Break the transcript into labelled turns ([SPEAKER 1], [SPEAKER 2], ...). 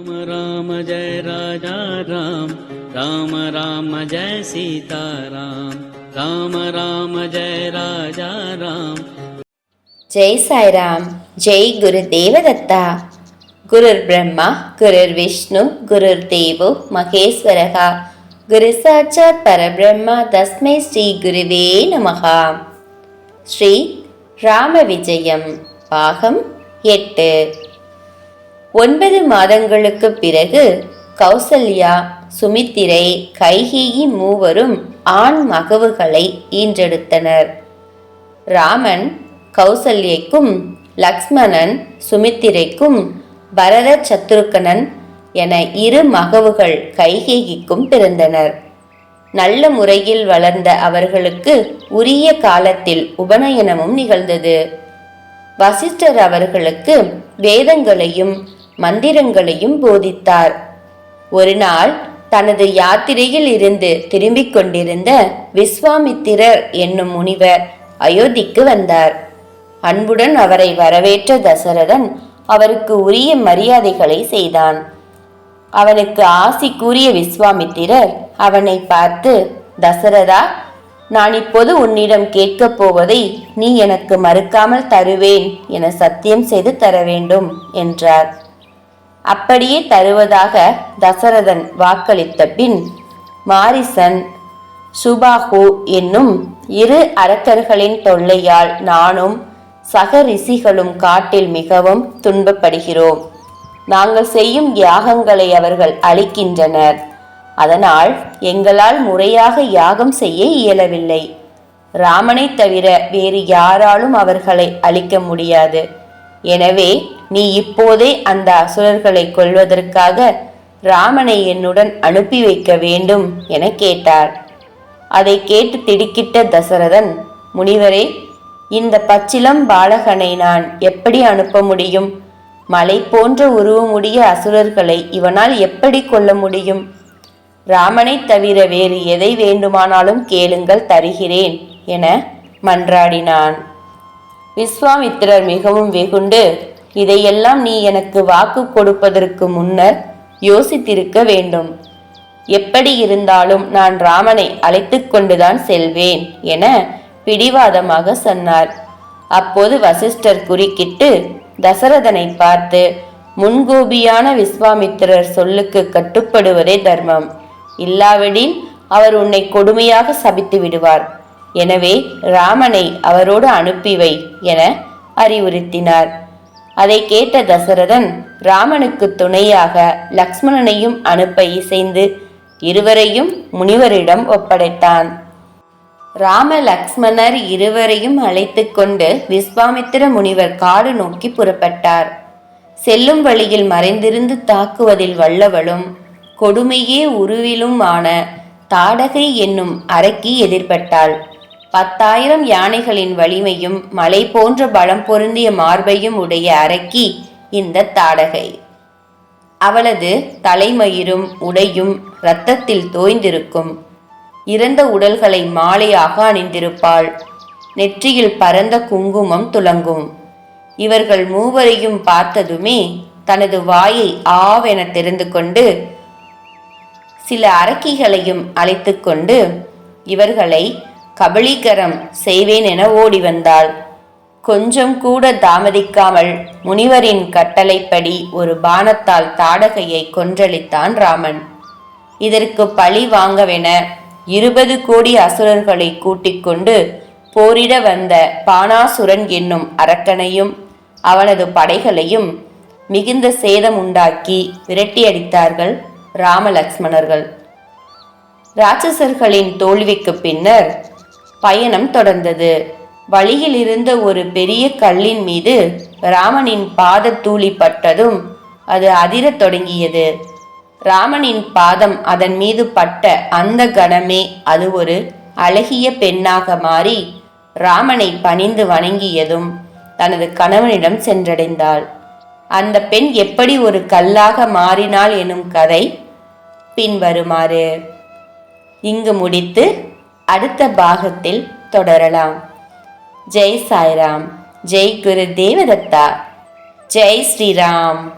[SPEAKER 1] राम राम जय राजा राम। राम राम जय सीता राम राम राम जय राजा राम।
[SPEAKER 2] जय साईराम जय गुरुदेवदत्ता। गुरुर्ब्रह्मा गुरुर्विष्णु गुरुर्देवो महेश्वरः। गुरुसाक्षात् परब्रह्म तस्मै श्रीगुरुवे नमः। श्रीरामविजयं ஒன்பது மாதங்களுக்கு பிறகு கௌசல்யா சுமித்திரை கைகேயி மூவரும் ஆண் மகவுகளை ஈன்றெடுத்தனர். ராமன் கௌசல்யைக்கும் லக்ஷ்மணன் சுமித்திரைக்கும் பரத சத்ருக்கனன் என இரு மகவுகள் கைகேகிக்கும் பிறந்தனர். நல்ல முறையில் வளர்ந்த அவர்களுக்கு உரிய காலத்தில் உபநயனமும் நிகழ்ந்தது. வசிஷ்டர் அவர்களுக்கு வேதங்களையும் மந்திரங்களையும் போதித்தார். ஒரு நாள் தனது யாத்திரையில் இருந்து திரும்பிக் கொண்டிருந்த விஸ்வாமித்திரர் என்னும் முனிவர் அயோத்திக்கு வந்தார். அன்புடன் அவரை வரவேற்ற தசரதன் அவருக்கு உரிய மரியாதைகளை செய்தான். அவனுக்கு ஆசி கூறிய விஸ்வாமித்திரர் அவனை பார்த்து தசரதா நான் இப்போது உன்னிடம் கேட்கப் போவதை நீ எனக்கு மறுக்காமல் தருவேன் என சத்தியம் செய்து தர வேண்டும் என்றார். அப்படியே தருவதாக தசரதன் வாக்களித்த பின் மாரிசன் சுபாகு என்னும் இரு அரக்கர்களின் தொல்லையால் நானும் சக ரிஷிகளும் காட்டில் மிகவும் துன்பப்படுகிறோம். நாங்கள் செய்யும் யாகங்களை அவர்கள் அழிக்கின்றனர். அதனால் எங்களால் முறையாக யாகம் செய்ய இயலவில்லை. ராமனை தவிர வேறு யாராலும் அவர்களை அழிக்க முடியாது. எனவே நீ இப்போதே அந்த அசுரர்களை கொல்வதற்காக ராமனை என்னுடன் அனுப்பி வைக்க வேண்டும் என கேட்டார். அதை கேட்டு திடுக்கிட்ட தசரதன் முனிவரே இந்த பச்சிலம் பாலகனை நான் எப்படி அனுப்ப முடியும்? மலை போன்ற உருவமுடைய அசுரர்களை இவனால் எப்படி கொல்ல முடியும்? ராமனை தவிர வேறு எதை வேண்டுமானாலும் கேளுங்கள் தருகிறேன் என மன்றாடினான். விஸ்வாமித்திரர் மிகவும் வெகுண்டு இதையெல்லாம் நீ எனக்கு வாக்கு கொடுப்பதற்கு முன்னர் யோசித்திருக்க வேண்டும். எப்படி இருந்தாலும் நான் ராமனை அழைத்து கொண்டுதான் செல்வேன் என பிடிவாதமாக சொன்னார். அப்போது வசிஷ்டர் குறுக்கிட்டு தசரதனை பார்த்து முன்கோபியான விஸ்வாமித்திரர் சொல்லுக்கு கட்டுப்படுவதே தர்மம். இல்லாவிடில் அவர் உன்னை கொடுமையாக சபித்து விடுவார். எனவே ராமனை அவரோடு அனுப்பி வை என அறிவுறுத்தினார். அதை கேட்ட தசரதன் ராமனுக்கு துணையாக லக்ஷ்மணனையும் அனுப்ப இசைந்து இருவரையும் முனிவரிடம் ஒப்படைத்தான். ராம லக்ஷ்மணர் இருவரையும் அழைத்து கொண்டு விஸ்வாமித்திர முனிவர் காடு நோக்கி புறப்பட்டார். செல்லும் வழியில் மறைந்திருந்து தாக்குவதில் வல்லவளும் கொடுமையே உருவிலும் ஆன தாடகை என்னும் அரக்கி எதிர்பட்டாள். பத்தாயிரம் யானைகளின் வலிமையும் மலை போன்ற பலம் பொருந்திய மார்பையும் உடைய அரக்கி இந்த தாடகை. அவளது தலைமயிரும் உடையும் இரத்தத்தில் தோய்ந்திருக்கும். இறந்த உடல்களை மாலையாக அணிந்திருப்பாள் நெற்றியில் பரந்த குங்குமம் துலங்கும் இவர்கள் மூவரையும் பார்த்ததுமே தனது வாயை ஆவென தெரிந்து கொண்டு சில அரக்கிகளையும் அழைத்து கொண்டு இவர்களை கபலீகரம் செய்வேன் என ஓடி வந்தாள் கொஞ்சம் கூட தாமதிக்காமல் முனிவரின் கட்டளைப்படி ஒரு பானத்தால் தாடகையை கொன்றளித்தான் ராமன். இதற்கு பழி வாங்கவென இருபது கோடி அசுரர்களை கூட்டிக் கொண்டு போரிட வந்த பானாசுரன் என்னும் அரக்கனையும் அவனது படைகளையும் மிகுந்த சேதம் உண்டாக்கி விரட்டியடித்தார்கள் ராமலக்ஷ்மணர்கள். ராட்சசர்களின் தோல்விக்கு பின்னர் பயணம் தொடர்ந்தது. வழியில் இருந்த ஒரு பெரிய கல்லின் மீது ராமனின் பாதத்தூளி தூளி பட்டதும் அது அதிரத் தொடங்கியது. ராமனின் பாதம் அதன் மீது பட்ட அந்த கணமே அது ஒரு அழகிய பெண்ணாக மாறி ராமனை பணிந்து வணங்கியதும் தனது கணவனிடம் சென்றடைந்தாள். அந்த பெண் எப்படி ஒரு கல்லாக மாறினாள் எனும் கதை பின்வருமாறு. இங்கு முடித்து அடுத்த பாகத்தில் தொடரலாம். ஜெய் சாய்ராம். ஜெய் குரு தேவதத்தா. ஜெய் ஸ்ரீராம்.